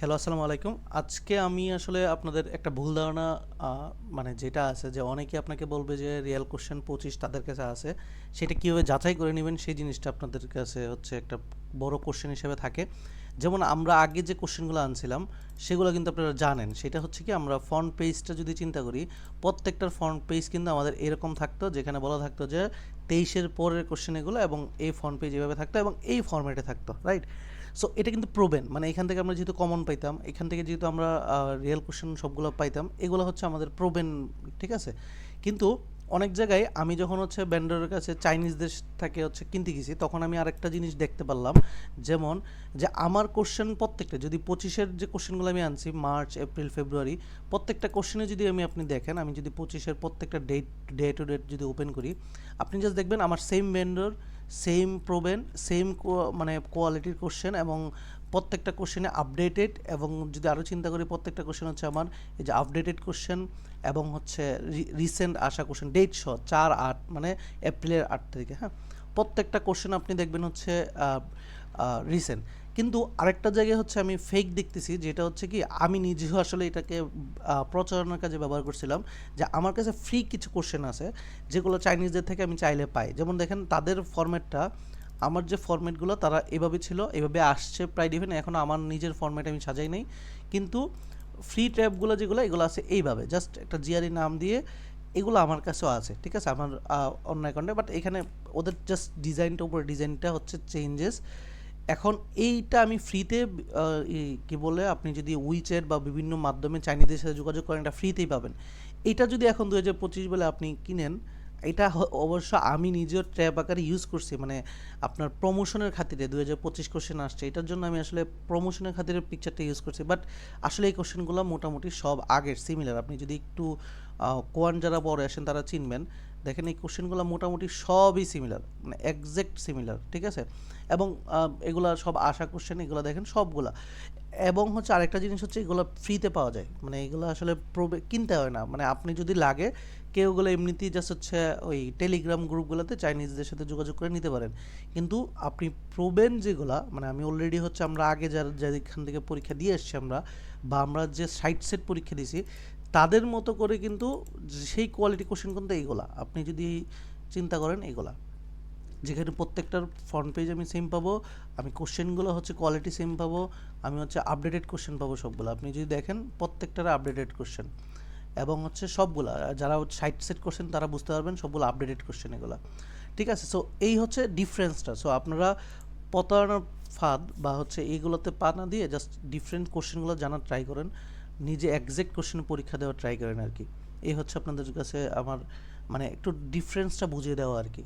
Hello আসসালামু আলাইকুম। আজকে আমি আসলে আপনাদের একটা ভুল ধারণা মানে যেটা আছে যে অনেকে আপনাকে বলবে যে রিয়েল কোশ্চেন পঁচিশ তাদের কাছে আছে। সেটা কীভাবে যাচাই করে নেবেন সেই জিনিসটা আপনাদের কাছে হচ্ছে একটা বড় কোশ্চেন হিসেবে থাকে। যেমন আমরা আগে যে কোশ্চেনগুলো আনছিলাম, সেগুলো কিন্তু আপনারা জানেন। সেটা হচ্ছে কি, আমরা ফ্রন্ট পেজটা যদি চিন্তা করি, প্রত্যেকটার ফ্রন্ট পেজ কিন্তু আমাদের এরকম থাকতো, যেখানে বলা থাকতো যে তেইশের পরের কোশ্চেন এগুলো এবং এই ফ্রন্ট পেজ এভাবে থাকতো এবং এই ফর্ম্যাটে থাকতো রাইট সো এটা কিন্তু প্রোবেন মানে এখান থেকে আমরা যেহেতু কমন পাইতাম, এখান থেকে যেহেতু আমরা রিয়েল কোশ্চেন সবগুলো পাইতাম, এগুলো হচ্ছে আমাদের প্রোবেন ঠিক আছে? কিন্তু অনেক জায়গায় আমি যখন হচ্ছে ব্যান্ডারের কাছে চাইনিজদের থেকে হচ্ছে কিনতে গেছি, তখন আমি আরেকটা জিনিস দেখতে পারলাম। যেমন যে আমার কোশ্চেন প্রত্যেকটা, যদি পঁচিশের যে কোশ্চেনগুলো আমি আনছি মার্চ এপ্রিল ফেব্রুয়ারি প্রত্যেকটা কোশ্চেনে যদি আমি আপনি দেখেন, আমি যদি পঁচিশের প্রত্যেকটা ডেট ডে টু ডেট যদি ওপেন করি, আপনি জাস্ট দেখবেন আমার সেম ভেন্ডর সেম প্রবেন সেম মানে কোয়ালিটির কোশ্চেন এবং প্রত্যেকটা কোশ্চেনে আপডেটেড এবং যদি আরও চিন্তা করি, প্রত্যেকটা কোশ্চেন হচ্ছে আমার এই যে আপডেটেড কোশ্চেন এবং হচ্ছে রিসেন্ট আসা কোশ্চেন ডেট শ চার আট মানে এপ্রিলের আট তারিখে হ্যাঁ? প্রত্যেকটা কোশ্চেন আপনি দেখবেন হচ্ছে রিসেন্ট কিন্তু আরেকটা জায়গায় হচ্ছে আমি ফেক দেখতেছি, যেটা হচ্ছে কি, আমি নিজেও আসলে এটাকে প্রচারণার কাজে ব্যবহার করছিলাম যে আমার কাছে ফ্রি কিছু কোশ্চেন আছে, যেগুলো চাইনিজদের থেকে আমি চাইলে পাই। যেমন দেখেন, তাদের ফরম্যাটটা আমার যে ফরম্যাটগুলো তারা এভাবে ছিল, এভাবে আসছে প্রায় ডিফেন এখন আমার নিজের ফরম্যাট আমি সাজাই নাই। কিন্তু ফ্রি ট্যাবগুলো যেগুলো, এগুলো আছে এইভাবে। জাস্ট একটা জিআরই নাম দিয়ে এগুলো আমার কাছেও আছে, ঠিক আছে? আমার অন্য অ্যাকাউন্টে বাট এখানে ওদের জাস্ট ডিজাইনটা উপরে ডিজাইনটা হচ্ছে চেঞ্জেস এখন এইটা আমি ফ্রিতে কি বলে, আপনি যদি উইচের বা বিভিন্ন মাধ্যমে চাইনিজদের সাথে যোগাযোগ করেন, এটা ফ্রিতেই পাবেন। এটা যদি এখন দু হাজার পঁচিশ বলে আপনি কিনেন এটা অবশ্য আমি নিজেও ট্র্যাপ আকারে ইউজ করছি মানে আপনার প্রমোশনের খাতিরে দু হাজার পঁচিশ কোশ্চেন আসছে, এটার জন্য আমি আসলে প্রমোশনের খাতিরে পিকচারটা ইউজ করছি বাট আসলে এই কোশ্চেনগুলো মোটামুটি সব আগের সিমিলার আপনি যদি একটু কোয়ান যারা বড় আসেন তারা চিনবেন, দেখেন এই কোশ্চেনগুলো মোটামুটি সবই সিমিলার মানে একজ্যাক্ট সিমিলার ঠিক আছে? এবং এগুলা সব আশা কোশ্চেন এগুলো দেখেন সবগুলা। এবং হচ্ছে আরেকটা জিনিস হচ্ছে এগুলো ফ্রিতে পাওয়া যায়। মানে এগুলো আসলে কিনতে হয় না। মানে আপনি যদি লাগে, কেউ ওগুলো এমনিতেই জাস্ট হচ্ছে ওই টেলিগ্রাম গ্রুপগুলোতে চাইনিজদের সাথে যোগাযোগ করে নিতে পারেন। কিন্তু আপনি প্রবেন যেগুলা মানে আমি অলরেডি হচ্ছে আমরা আগে যার, যেখান থেকে পরীক্ষা দিয়ে এসছি আমরা, বা আমরা যে সাইট সেট পরীক্ষা দিয়েছি, তাদের মতো করে কিন্তু সেই কোয়ালিটি কোশ্চেন কিন্তু এইগুলা। আপনি যদি চিন্তা করেন এগুলা যেখানে প্রত্যেকটার ফ্রন্ট পেজ আমি সেম পাবো, আমি কোশ্চেনগুলো হচ্ছে কোয়ালিটি সেম পাবো, আমি হচ্ছে আপডেটেড কোশ্চেন পাবো সবগুলো। আপনি যদি দেখেন প্রত্যেকটার আপডেটেড কোশ্চেন এবং হচ্ছে সবগুলা, যারা হচ্ছে সাইট সেট করছেন তারা বুঝতে পারবেন সবগুলো আপডেটেড কোশ্চেন এগুলো। ঠিক আছে? সো এই হচ্ছে ডিফারেন্সটা সো আপনারা প্রতারণার ফাঁদ বা হচ্ছে এইগুলোতে পা না দিয়ে জাস্ট ডিফারেন্ট কোশ্চেনগুলো জানার ট্রাই করেন। নিজে একজ্যাক্ট কোশ্চেন পরীক্ষা দেওয়ার ট্রাই করেন আর কি। এই হচ্ছে আপনাদের কাছে আমার মানে একটু ডিফারেন্সটা বুঝিয়ে দেওয়া আর কি।